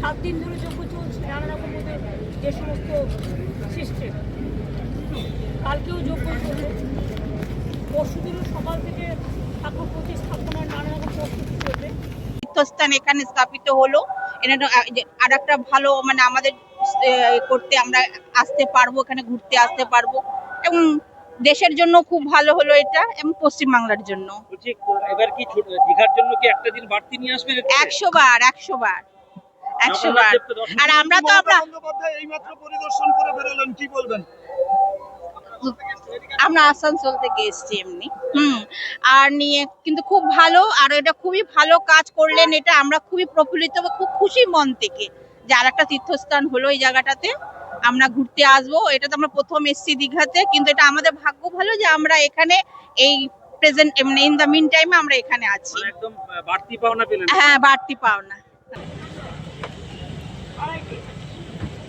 সাত দিন ধরে যোগ্য চলছে নানা রকম যে সমস্ত সিস্টেম কালকেও যোগ্য চলবে। পরশুদিনও সকাল থেকে ঠাকুর প্রতিস্থাপনার নানা রকম প্রস্তুতি চলবে। তীর্থস্থান এখানে স্থাপিত হলো। এটা আর একটা ভালো মানে আমাদের করতে আমরা আসতে পারব এখানে ঘুরতে আসতে পারব। এবং দেশের জন্য খুব ভালো হলো এটা এবং পশ্চিমবাংলার জন্য। এবার কি ছোট দীঘার জন্য কি একটা দিন বাড়তি নিয়ে থেকে? একশো বার একশো বার। একশো বার। আর আমরা তো আমরা এইমাত্র পরিদর্শন করে বেরোলেন কি বলবেন? আমরা আসানসোল থেকে এসেছি এমনি। হুম আর নিয়ে কিন্তু খুব ভালো আর এটা খুবই ভালো কাজ করলেন এটা আমরা খুবই প্রফুল্লিত খুব খুশি মন থেকে যে আর একটা তীর্থস্থান হলো এই জায়গাটাতে। আমরা ঘুরতে আসব এটা তো আমরা প্রথম এসেছি দীঘাতে কিন্তু এটা আমাদের ভাগ্য ভালো যে আমরা এখানে এই প্রেজেন্ট মানে ইন দ্য মিন টাইমে আমরা এখানে আছি। মানে একদম বাড়তি পাওনা পেলেন। হ্যাঁ বাড়তি পাওনা।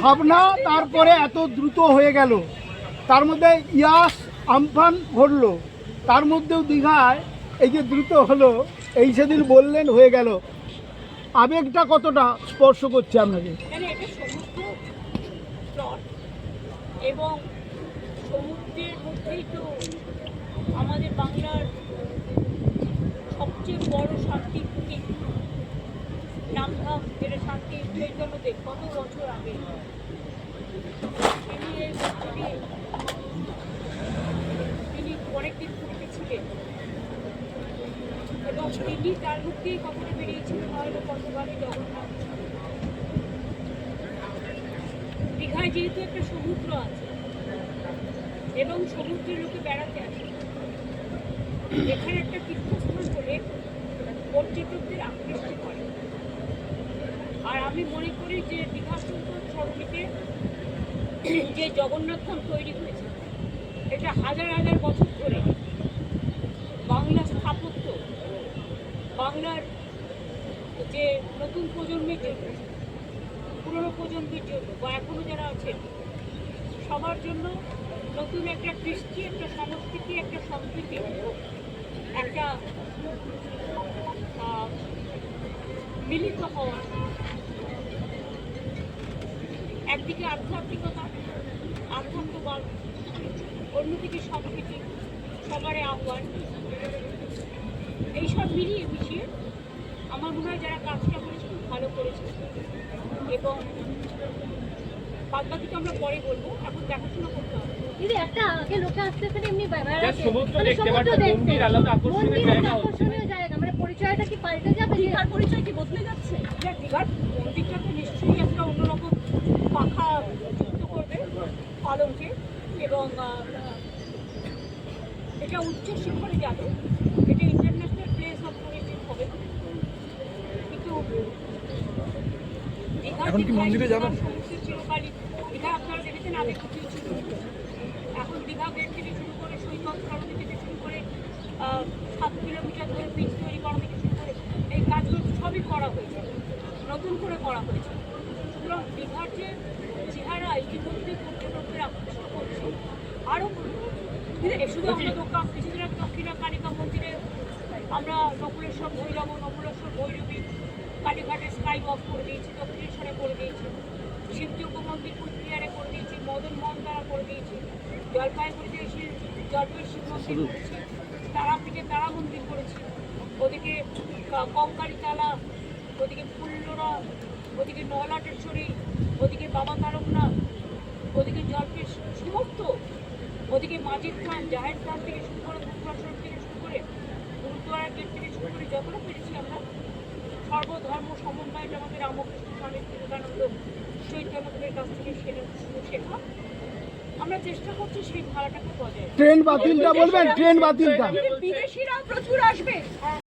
ভাবনা তারপরে এত দ্রুত হয়ে গেল। তার মধ্যে ইয়াস আমফান ঘটলো। তার মধ্যেও দীঘায় এই যে দ্রুত হলো, এই সেদিন বললেন হয়ে গেল। আবেগটা কতটা স্পর্শ করছে আপনাকে? আমাদের বাংলার সবচেয়ে বড় শান্তি নামধাম যেটা শান্তি কত বছর আগে। তিনি তিনি অনেকদিন পুরীতে ছিলেন। এবং তিনি তার মুখেই কখনো বেরিয়েছিলেন হয়তো কতবারই জগন্নাথ। দীঘায় যেহেতু একটা সমুদ্র আছে এবং সমুদ্রের লোকে বেড়াতে আসে এখানে একটা তীর্থস্থান হলে পর্যটকদের আকৃষ্ট করে। আর আমি মনে করি যে দীঘা সুন্দর সরণিতে যে জগন্নাথ ধাম তৈরি হয়েছে, এটা হাজার হাজার বছর ধরে বাংলা স্থাপত্য, বাংলার যে নতুন প্রজন্মের জন্য, পুরনো প্রজন্মের জন্য, বা এখনও যারা আছেন, সবার জন্য নতুন একটা কৃষ্টি, একটা সংস্কৃতি একটা সংস্কৃতি, একটা মিলিত হওয়া একদিকে আধ্যাত্মিকতা আধ্যাত্মবাদ অন্যদিকে সব সংস্কৃতি সবারই আহ্বান। এইসব মিলিয়ে মিশিয়ে আমার মনে হয় যারা কাজটা করেছে খুব ভালো করেছে। এবং বাদ বাকিটা আমরা পরে বলব এখন দেখাশোনা করতে হবে। দিদি একটা আগে লোকে আসতে এখানে এমনি সমুদ্র মানে দেখতে মন্দির আলাদা আকর্ষণীয় জায়গা আকর্ষণীয় জায়গা। মানে পরিচয়টা কি পাল্টে যাবে? দীঘার পরিচয় কি বদলে যাচ্ছে? দেখ দীঘার মন্দিরটা তো নিশ্চয়ই একটা অন্যরকম পালঙ্কে এবং এটা উচ্চ শিখরে যাবে। এটা ইন্টারন্যাশনাল প্লেস অফ টুরিজম হবে। কিন্তু এখন কি মন্দিরে যাবেন? দীঘা আপনারা দেখেছেন আগে কিছু ছিল। এখন দীঘা গেট থেকে শুরু করে সৈকত সরণি থেকে শুরু করে সাত কিলোমিটার ধরে পিচ তৈরি করা থেকে শুরু করে এই কাজগুলো সবই করা হয়েছে। নতুন করে করা হয়েছে। সুতরাং দীঘার যে চেহারা ইতিমধ্যে পর্যটকদের আকৃষ্ট করছে আরও শুধু আমরা কিছুদিন দক্ষিণা কালিকা মন্দিরে আমরা নকুলেশ্বর ভৈরব নকুলেশ্বর ভৈরবী কালীঘাটে স্কাই ওয়াক করে দিয়েছি দক্ষিণেশ্বরে করে দিয়েছি শিবযোগ্য মন্দির কুচবিহারে করে দিয়েছি মদন মোহন করে দিয়েছি জলপাইগুড়িতে এসে জলপাই শিব মন্দির করেছি তারাপীঠে তারা মন্দির করেছি ওদিকে কঙ্কালী তালা ওদিকে ফুল্লরা ওদিকে নলাটেশ্বরী ওদিকে বাবা তারকনাথ ওদিকে জলপেশ সমস্ত ওদিকে মাজিদ খান জাহেদ খান থেকে শুরু করে মুখরাসন থেকে শুরু করে গুরুদ্বারা গেট থেকে শুরু করে যতটা পেরেছি আমরা সর্বধর্ম সমন্বয় যেটা আমাদের রামকৃষ্ণ স্বামী বিবেকানন্দ শহীদ জনতাদের কাছ থেকে সেটা শেখা। আমরা চেষ্টা করছি সেই ধারাটাকে বজায়। ট্রেন বাতিলটা বলবেন? ট্রেন বাতিলটা? বিদেশিরা প্রচুর আসবে। হ্যাঁ।